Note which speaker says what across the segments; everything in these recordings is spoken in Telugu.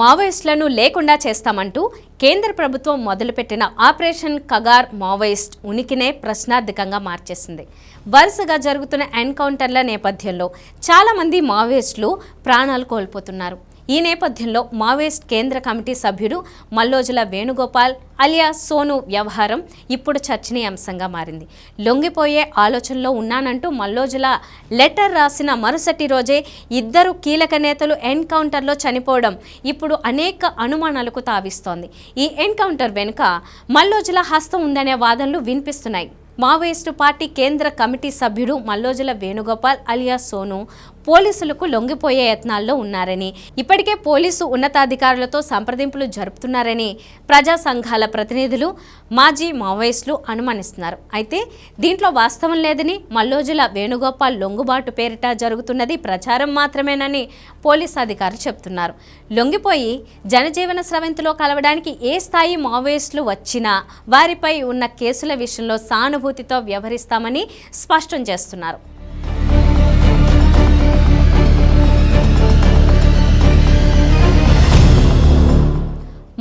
Speaker 1: మావోయిస్టులను లేకుండా చేస్తామంటూ కేంద్ర ప్రభుత్వం మొదలుపెట్టిన ఆపరేషన్ కగార్ మావోయిస్ట్ ఉనికినే ప్రశ్నార్థకంగా మార్చేసింది. వరుసగా జరుగుతున్న ఎన్కౌంటర్ల నేపథ్యంలో చాలామంది మావోయిస్టులు ప్రాణాలు కోల్పోతున్నారు. ఈ నేపథ్యంలో మావోయిస్ట్ కేంద్ర కమిటీ సభ్యుడు మల్లోజుల వేణుగోపాల్ అలియా సోను వ్యవహారం ఇప్పుడు చర్చనీయాంశంగా మారింది. లొంగిపోయే ఆలోచనలో ఉన్నానంటూ మల్లోజుల లెటర్ రాసిన మరుసటి రోజే ఇద్దరు కీలక నేతలు ఎన్కౌంటర్లో చనిపోవడం ఇప్పుడు అనేక అనుమానాలకు తావిస్తోంది. ఈ ఎన్కౌంటర్ వెనుక మల్లోజుల హస్తం ఉందనే వాదనలు వినిపిస్తున్నాయి. మావోయిస్టు పార్టీ కేంద్ర కమిటీ సభ్యుడు మల్లోజుల వేణుగోపాల్ అలియా సోను పోలీసులకు లొంగిపోయే యత్నాల్లో ఉన్నారని ఇప్పటికే పోలీసు ఉన్నతాధికారులతో సంప్రదింపులు జరుపుతున్నారని ప్రజా సంఘాల ప్రతినిధులు మాజీ మావోయిస్టులు అనుమానిస్తున్నారు. అయితే దీంట్లో వాస్తవం లేదని మల్లోజుల వేణుగోపాల్ లొంగుబాటు పేరిట జరుగుతున్నది ప్రచారం మాత్రమేనని పోలీసు అధికారులు చెబుతున్నారు. లొంగిపోయి జనజీవన స్రవంతిలో కలవడానికి ఏ స్థాయి మావోయిస్టులు వచ్చినా వారిపై ఉన్న కేసుల విషయంలో సానుభూతితో వ్యవహరిస్తామని స్పష్టం చేస్తున్నారు.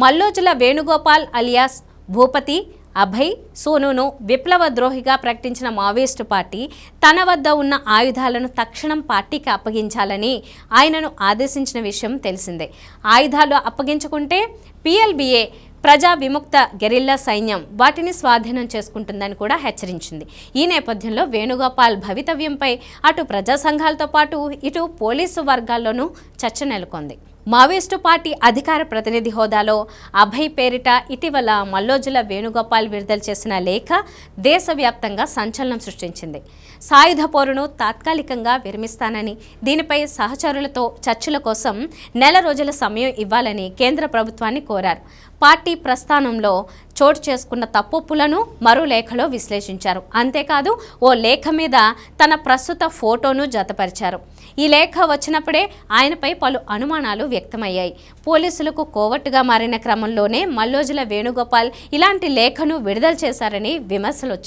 Speaker 1: మల్లోజుల వేణుగోపాల్ అలియాస్ భూపతి అభయ్ సోనూను విప్లవ ద్రోహిగా ప్రకటించిన మావోయిస్టు పార్టీ తన వద్ద ఉన్న ఆయుధాలను తక్షణం పార్టీకి అప్పగించాలని ఆయనను ఆదేశించిన విషయం తెలిసిందే. ఆయుధాలు అప్పగించుకుంటే పిఎల్బిఏ ప్రజా విముక్త గెరిల్లా సైన్యం వాటిని స్వాధీనం చేసుకుంటుందని కూడా హెచ్చరించింది. ఈ నేపథ్యంలో వేణుగోపాల్ భవితవ్యంపై అటు ప్రజా సంఘాలతో పాటు ఇటు పోలీసు వర్గాల్లోనూ చర్చ నెలకొంది. మావోయిస్టు పార్టీ అధికార ప్రతినిధి హోదాలో అభయ్ పేరిట ఇటీవల మల్లోజుల వేణుగోపాల్ విడుదల చేసిన లేఖ దేశవ్యాప్తంగా సంచలనం సృష్టించింది. సాయుధ పోరును తాత్కాలికంగా విరమిస్తానని దీనిపై సహచరులతో చర్చల కోసం నెల రోజుల సమయం ఇవ్వాలని కేంద్ర ప్రభుత్వాన్ని కోరారు. పార్టీ ప్రస్థానంలో చోటు చేసుకున్న తప్పొప్పులను మరో లేఖలో విశ్లేషించారు. అంతేకాదు ఓ లేఖ మీద తన ప్రస్తుత ఫోటోను జతపరిచారు. ఈ లేఖ వచ్చినప్పుడే ఆయనపై పలు అనుమానాలు వ్యక్తమయ్యాయి. పోలీసులకు కోవట్టుగా మారిన క్రమంలోనే మల్లోజుల వేణుగోపాల్ ఇలాంటి లేఖను విడుదల చేశారని విమర్శలు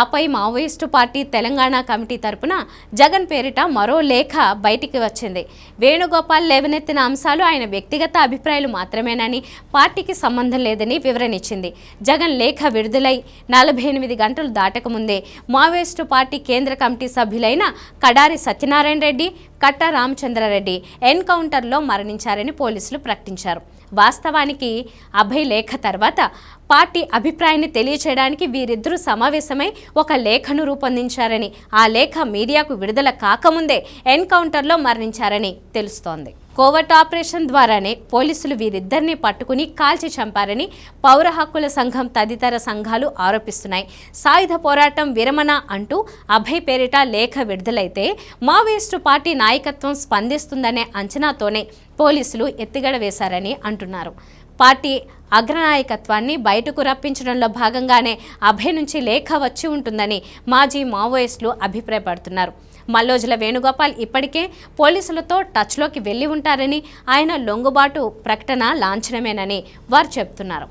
Speaker 1: ఆపై మావోయిస్టు పార్టీ తెలంగాణ కమిటీ తరపున జగన్ పేరిట మరో లేఖ బయటికి వచ్చింది. వేణుగోపాల్ లేవనెత్తిన అంశాలు ఆయన వ్యక్తిగత అభిప్రాయాలు మాత్రమేనని పార్టీకి సంబంధం లేదని వివరణ ఇచ్చింది జగన్ లేఖ విడుదలై నలభై ఎనిమిది గంటలు దాటకముందే మావోయిస్టు పార్టీ కేంద్ర కమిటీ సభ్యులైన కడారి సత్యనారాయణ రెడ్డి కట్ట రామచంద్రారెడ్డి ఎన్కౌంటర్లో మరణించారని పోలీసులు ప్రకటించారు. వాస్తవానికి అభయ్ లేఖ తర్వాత పార్టీ అభిప్రాయాన్ని తెలియచేయడానికి వీరిద్దరూ సమావేశమై ఒక లేఖను రూపొందించారని ఆ లేఖ మీడియాకు విడుదల కాకముందే ఎన్కౌంటర్లో మరణించారని తెలుస్తోంది. కోవర్ట్ ఆపరేషన్ ద్వారానే పోలీసులు వీరిద్దరిని పట్టుకుని కాల్చి చంపారని పౌర హక్కుల సంఘం తదితర సంఘాలు ఆరోపిస్తున్నాయి. సాయుధ పోరాటం విరమణ అంటూ అభయ్ పేరిట లేఖ విడుదలైతే మావోయిస్టు పార్టీ నాయకత్వం స్పందిస్తుందనే అంచనాతోనే పోలీసులు ఎత్తుగడ వేశారని అంటున్నారు. పార్టీ అగ్రనాయకత్వాన్ని బయటకు రప్పించడంలో భాగంగానే అభయ నుంచి లేఖ వచ్చి ఉంటుందని మాజీ మావోయిస్టులు అభిప్రాయపడుతున్నారు. మల్లోజుల వేణుగోపాల్ ఇప్పటికే పోలీసులతో టచ్లోకి వెళ్ళి ఉంటారని ఆయన లొంగుబాటు ప్రకటన లాంఛనమేనని వారు చెబుతున్నారు